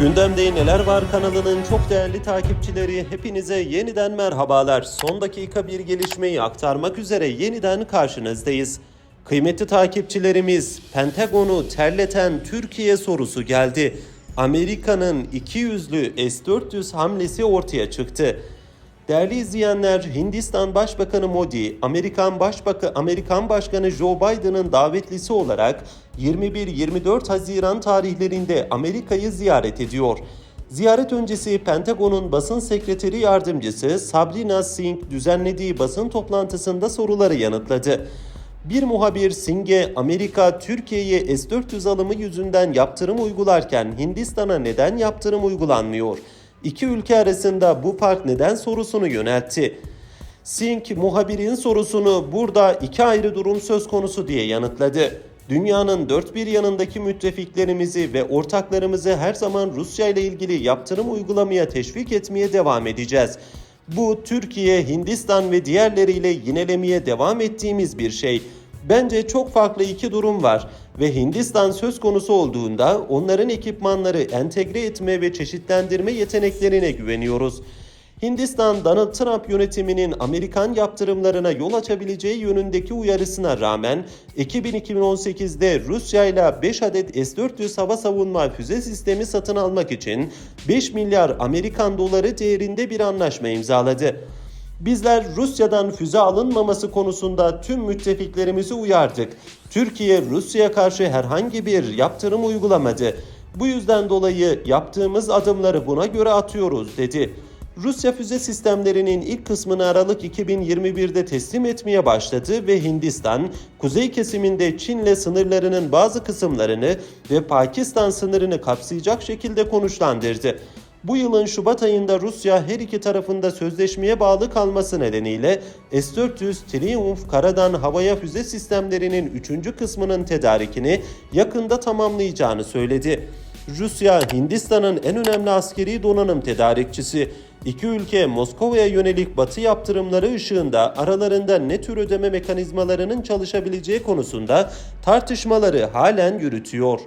Gündemde Neler Var kanalının çok değerli takipçileri hepinize yeniden merhabalar. Son dakika bir gelişmeyi aktarmak üzere yeniden karşınızdayız. Kıymetli takipçilerimiz, Pentagon'u terleten Türkiye sorusu geldi. Amerika'nın iki yüzlü S-400 hamlesi ortaya çıktı. Değerli izleyenler, Hindistan Başbakanı Modi, Amerikan Başbakanı Amerikan Başkanı Joe Biden'ın davetlisi olarak 21-24 Haziran tarihlerinde Amerika'yı ziyaret ediyor. Ziyaret öncesi Pentagon'un basın sekreteri yardımcısı Sabrina Singh düzenlediği basın toplantısında soruları yanıtladı. Bir muhabir Singh'e Amerika Türkiye'ye S-400 alımı yüzünden yaptırım uygularken Hindistan'a neden yaptırım uygulanmıyor? İki ülke arasında bu fark neden sorusunu yöneltti. Singh muhabirin sorusunu burada iki ayrı durum söz konusu diye yanıtladı. Dünyanın dört bir yanındaki müttefiklerimizi ve ortaklarımızı her zaman Rusya ile ilgili yaptırım uygulamaya teşvik etmeye devam edeceğiz. Bu Türkiye, Hindistan ve diğerleriyle yinelemeye devam ettiğimiz bir şey. Bence çok farklı iki durum var ve Hindistan söz konusu olduğunda onların ekipmanları entegre etme ve çeşitlendirme yeteneklerine güveniyoruz. Hindistan, Donald Trump yönetiminin Amerikan yaptırımlarına yol açabileceği yönündeki uyarısına rağmen Ekim 2018'de Rusya ile 5 adet S-400 hava savunma füze sistemi satın almak için 5 milyar Amerikan doları değerinde bir anlaşma imzaladı. Bizler Rusya'dan füze alınmaması konusunda tüm müttefiklerimizi uyardık. Türkiye Rusya'ya karşı herhangi bir yaptırım uygulamadı. Bu yüzden dolayı yaptığımız adımları buna göre atıyoruz dedi. Rusya füze sistemlerinin ilk kısmını Aralık 2021'de teslim etmeye başladı ve Hindistan, kuzey kesiminde Çin'le sınırlarının bazı kısımlarını ve Pakistan sınırını kapsayacak şekilde konuşlandırdı. Bu yılın Şubat ayında Rusya her iki tarafında sözleşmeye bağlı kalması nedeniyle S-400 Triumph karadan havaya füze sistemlerinin 3. kısmının tedarikini yakında tamamlayacağını söyledi. Rusya, Hindistan'ın en önemli askeri donanım tedarikçisi. İki ülke Moskova'ya yönelik batı yaptırımları ışığında aralarında ne tür ödeme mekanizmalarının çalışabileceği konusunda tartışmaları halen yürütüyor.